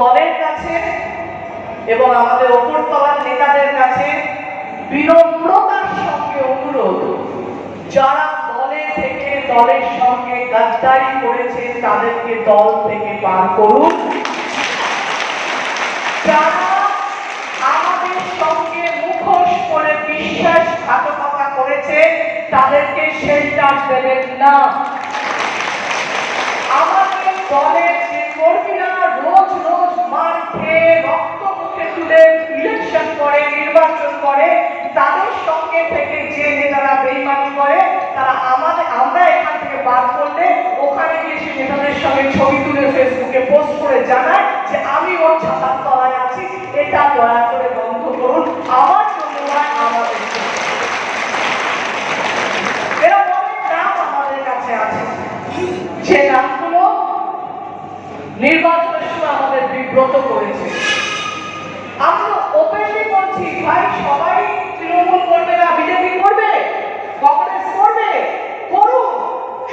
দলের কাছে এবং আমাদের ওপরতলার নেতাদের কাছে বিনম্রতার সঙ্গে অনুরোধ, যারা দলে থেকে দলের সঙ্গে গাদ্দারি করেছে তাদেরকে দল থেকে বার করুন। যারা আমাদের সঙ্গে মুখোশ করে বিশ্বাসঘাতকতা করেছে, তাদেরকে শেল্টার দেবেন না। আমাদের দলের যে কর্মীরা রোজ রোজ মার খেয়ে রক্ত মুখে তুলে ইলেকশন করে নির্বাচন করে তাদের সঙ্গে থেকে যে নেতারা বেইমানি করে তারা আমাদের আমরা এখান থেকে বাদ করলে ওখানে গিয়ে সে নেতাদের সঙ্গে ছবি তুলে ফেসবুকে পোস্ট করে জানায় যে আমি ওর ছাতার তলায় আছি। এটা দয়া করে বন্ধ করুন। আমার জন্য নয় আমাদের নির্বাচনের সময় আমাদের বিব্রত করেছে আমরা ওপেনলি বলছি ভাই সবাই তৃণমূল করবে না বিজেপি করবে কংগ্রেস করবে করুন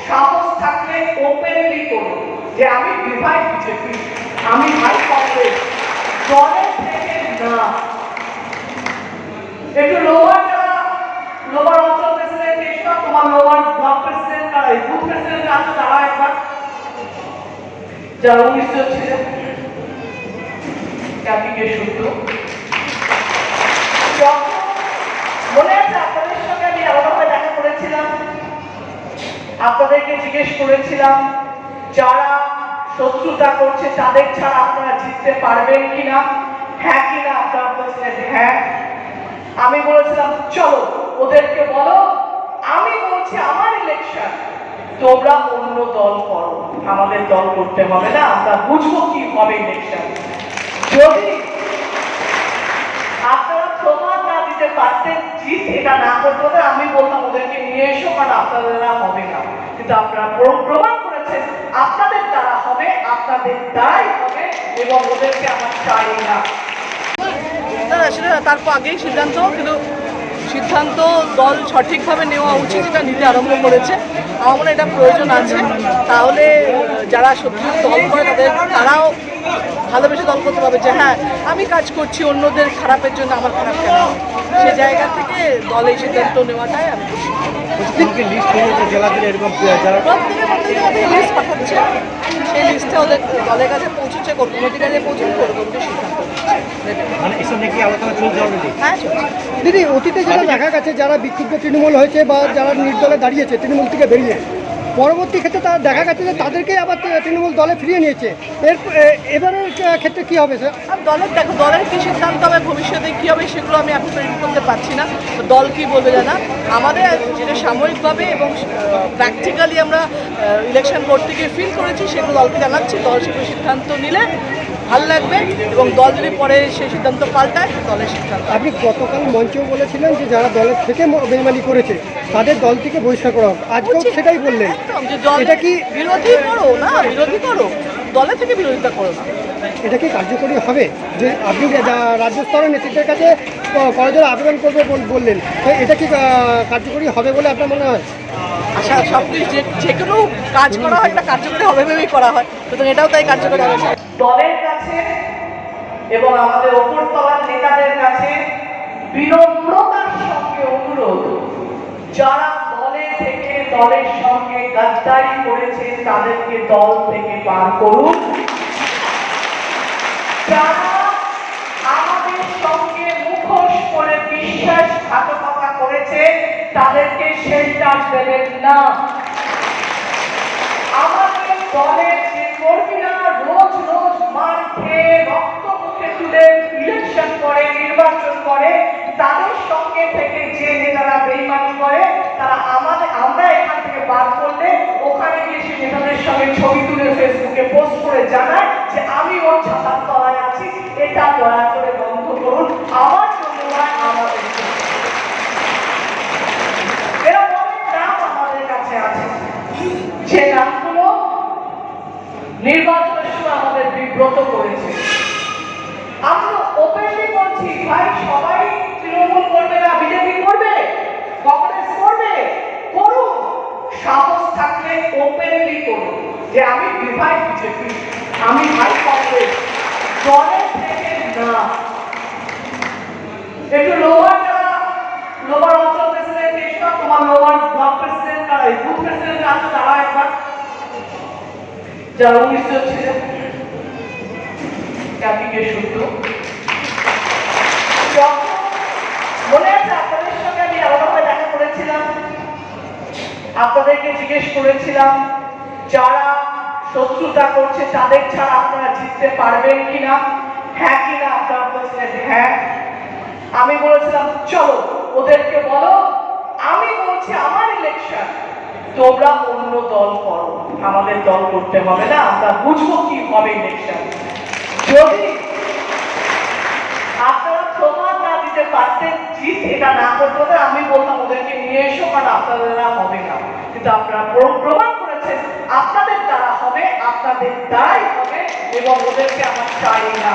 সাহস থাকলে ওপেনলি করুন যে আমি বিভাগ বিজেপি, আমি ভাই কংগ্রেস দলের থেকে না। একটু লোয়ার যারা লোয়ার অঞ্চল প্রেসিডেন্ট এসো তোমার লোয়ার ব্লক প্রেসিডেন্ট আর এই বুথ প্রেসিডেন্ট আছে, তারা একবার যারা উনিশ জন ছিলেন জাতিকে মনে আছে আপনাদের সঙ্গে আমি আলাদাভাবে দেখা করেছিলাম আপনাদেরকে জিজ্ঞেস করেছিলাম, যারা শত্রুতা করছে তাদের ছাড়া আপনারা জিততে পারবেন কিনা? হ্যাঁ কিনা আপনারা বলছিলেন হ্যাঁ। আমি বলেছিলাম, চলো, ওদেরকে বলো, আমি বলছি আমার ইলেকশন তোমরা অন্য দল করো। আমাদের দল করতে হবে না, আমরা বুঝব কি হবে ইলেকশন যদি আপনারা প্রমাণ না দিতে পারতেন, জিত এটা না করতে আমি বলতাম, ওদেরকে নিয়ে এসো, কারণ আপনাদের হবে না। কিন্তু আপনারা প্র- প্রমাণ করেছেন, আপনাদের দ্বারা হবে, আপনাদের দ্বারাই হবে এবং ওদেরকে আমার চাই না। সেটা তারপর আগেই সিদ্ধান্ত, কিন্তু সিদ্ধান্ত দল সঠিকভাবে নেওয়া উচিত এটা নিতে আরম্ভ করেছে, আমার এটা প্রয়োজন আছে। তাহলে যারা সত্যি দল করে তাদের, তারাও ভালোবেসে দল করতে পারবে যে হ্যাঁ আমি কাজ করছি অন্যদের খারাপের জন্য আমার খারাপ কেন? সে জায়গা থেকে দলে সিদ্ধান্ত নেওয়াটাই আমি লিস্ট যারা পাঠাচ্ছে। সেই লিস্টে ওদের দলের কাছে কমিটির কাছে সিদ্ধান্ত দিদি অতীতে যেটা দেখা গেছে যারা বিক্ষুব্ধ তৃণমূল হয়েছে বা যারা নির্দলে দাঁড়িয়েছে তৃণমূল থেকে বেরিয়ে। পরবর্তী ক্ষেত্রে তারা দেখা গেছে যে তাদেরকে আবার তৃণমূল দলে ফিরিয়ে নিয়েছে। এর এবারের ক্ষেত্রে কি হবে, স্যার? দলের দেখো, দলের কী সিদ্ধান্ত হবে, ভবিষ্যতে কী হবে, সেগুলো আমি এখন প্রেডিক্ট করতে পারছি না। দল কি বলবে জানা? আমাদের যেটা সাময়িকভাবে এবং প্র্যাকটিক্যালি আমরা ইলেকশন বোর্ড থেকে ফিল করেছি, সেগুলো দলকে জানাচ্ছি। দল সেগুলো সিদ্ধান্ত নিলে ভালো লাগবে এবং দল যদি পরে সেই সিদ্ধান্ত পাল্টায় দলের সিদ্ধান্ত আপনি গতকাল মঞ্চেও বলেছিলেন যে যারা দলের থেকে বেইমানি করেছে তাদের দল থেকে বহিষ্কার করা হোক। আজকেও সেটাই বললেন। এটা কি বিরোধী করো না বিরোধী করো। দলে থেকে বিরোধিতা করো না। এটা কি কার্যকরী হবে? যে আপনি যা- রাজ্য স্তরের নেতৃত্বের কাছে ক- করার আবেদন করবে বললেন তো এটা কি কার্যকরী হবে বলে আপনার মনে হয়? সব কিছু যে যে কোনো কাজ করা হয় এটা কার্যকরী হবে ভেবেই করা হয়। সুতরাং এটাও তাই কার্যকরী হবে। দলের কাছে এবং আমাদের ওপরতলার নেতাদের কাছে বিনম্রতার সঙ্গে অনুরোধ, যারা দলে থেকে দলের সঙ্গে গাদ্দারি করেছে, তাদেরকে দল থেকে বার করুন। যারা আমাদের সঙ্গে মুখোশ করে বিশ্বাসঘাতকতা করেছে তাদেরকে শেল্টার দেবেন না। যে কর্মীরা রোজ রোজ মার খেয়ে রক্ত মুখে তুলে ইলেকশন করে, নির্বাচন করে, তাদের সঙ্গে থেকে যে নেতারা বেইমানি করে, তারা আমাদের, আমরা এখান থেকে বাদ করলে ওখানে গিয়ে সে নেতাদের সঙ্গে ছবি তুলে ফেসবুকে পোস্ট করে জানায় যে আমি ওর ছাতার তলায় আছি। এটা দয়া করে বন্ধ করুন। আমার জন্য নয় আমাদের জন্য। এরকম অনেক নাম আমাদের কাছে আছে যে নামগুলো নির্বাচনের সময় আমাদের বিব্রত করেছে। আমরা ওপেনলি বলছি ভাই, সবাই তৃণমূল করবে না, বিজেপি করবে, কংগ্রেস করবে। করুন, সাহস থাকলে ওপেনলি করুন যে আমি বিভাগ বিজেপি, আমি ভাই কংগ্রেস একটু লোয়ার যারা লোয়ার অঞ্চল প্রেসিডেন্ট এসব তোমার লোয়ার ব্লক প্রেসিডেন্ট আর এই বুথ প্রেসিডেন্ট আছে তারা একবার যারা উনিশ জন ছিলেন শুদ্ধ মনে আছে আপনাদের সঙ্গে আমি আলাদাভাবে দেখা করেছিলাম, আপনাদেরকে জিজ্ঞেস করেছিলাম, যারা শত্রুতা করছে তাদের ছাড়া আপনারা জিততে পারবেন কিনা? হ্যাঁ কিনা? আপনারা বলছিলেন হ্যাঁ। আমি বলেছিলাম, চলো, ওদেরকে বলো। আমি বলছি, আমার ইলেকশন তোমরা অন্য দল করো। আমাদের দল করতে হবে না আমরা বুঝব কি হবে ইলেকশন যদি আপনারা প্রমাণ না দিতে পারতেন জিত এটা না করতে হলে আমি বলতাম ওদেরকে নিয়ে এসো কারণ আপনাদের হবে না। কিন্তু আপনারা প্রমাণ করেছেন আপনাদের দ্বারা হবে আপনাদের দ্বারাই হবে এবং ওদেরকে আমার চাই না।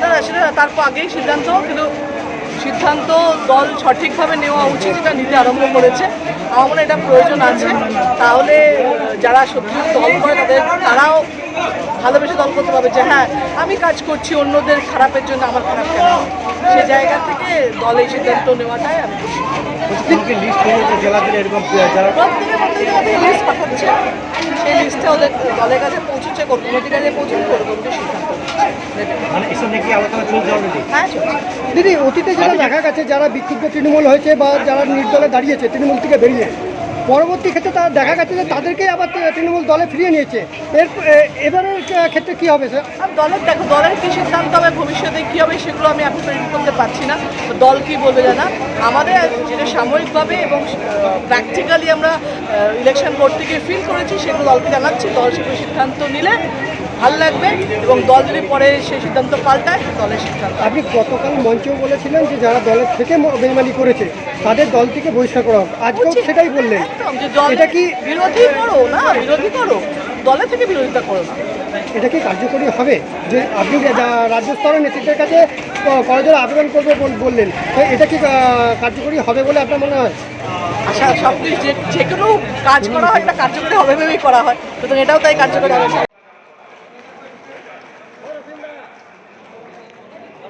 না না, সেটা তার আগেই সিদ্ধান্ত কিন্তু সিদ্ধান্ত দল সঠিকভাবে নেওয়া উচিত এটা নিতে আরম্ভ করেছে, আমার মনে এটা প্রয়োজন আছে। তাহলে যারা সত্যি দল করে তাদের, তারাও ভালোবেসে দল করতে পারবে যে হ্যাঁ আমি কাজ করছি অন্যদের খারাপের জন্য আমার খারাপ কেন? সে জায়গা থেকে দল সিদ্ধান্ত নেওয়াটাই আমি লিস্ট যারা পাঠাচ্ছে সেই লিস্টে ওদের দলের কাছে কমিটির পৌঁছবে সিদ্ধান্ত। মানে হ্যাঁ দিদি অতীতে যেটা দেখা গেছে যারা বিক্ষুব্ধ তৃণমূল হয়েছে বা যারা নির্দলে দাঁড়িয়েছে তৃণমূল থেকে বেরিয়ে পরবর্তী ক্ষেত্রে তারা দেখা গেছে যে তাদেরকেই আবার তৃণমূল দলে ফিরিয়ে নিয়েছে। এর এবারের ক্ষেত্রে কি হবে? স্যার দলের, দেখো, দলের কি সিদ্ধান্ত হবে, ভবিষ্যতে কি হবে সেগুলো আমি এখন প্রেরিত করতে পারছি না। দল কি বলবে জানা? আমাদের যেটা সাময়িকভাবে এবং প্র্যাকটিক্যালি আমরা ইলেকশন বোর্ড থেকে ফিল করেছি, সেগুলো দলকে জানাচ্ছি। দল সেগুলো সিদ্ধান্ত নিলে ভালো লাগবে এবং দল যদি পরে সেই সিদ্ধান্ত পাল্টায় দলের সিদ্ধান্ত আপনি গতকাল মঞ্চেও বলেছিলেন যে যারা দলের থেকে বেইমানি করেছে তাদের দল থেকে বহিষ্কার করা হোক। আজকেও সেটাই বললেন। এটা কি বিরোধী করো না বিরোধী করো। দলে থেকে বিরোধিতা করো না। এটা কি কার্যকরী হবে? যে আপনি রাজ্য স্তরের নেতৃত্বের কাছে ক- কলেজের আবেদন করবে বললেন তো এটা কি কার্যকরী হবে বলে আপনার মনে হয়? আশা সব যে যে কোনো কাজ করা হয় এটা কার্যকরী হবে ভেবেই করা হয়। সুতরাং এটাও তাই কার্যকরী হবে।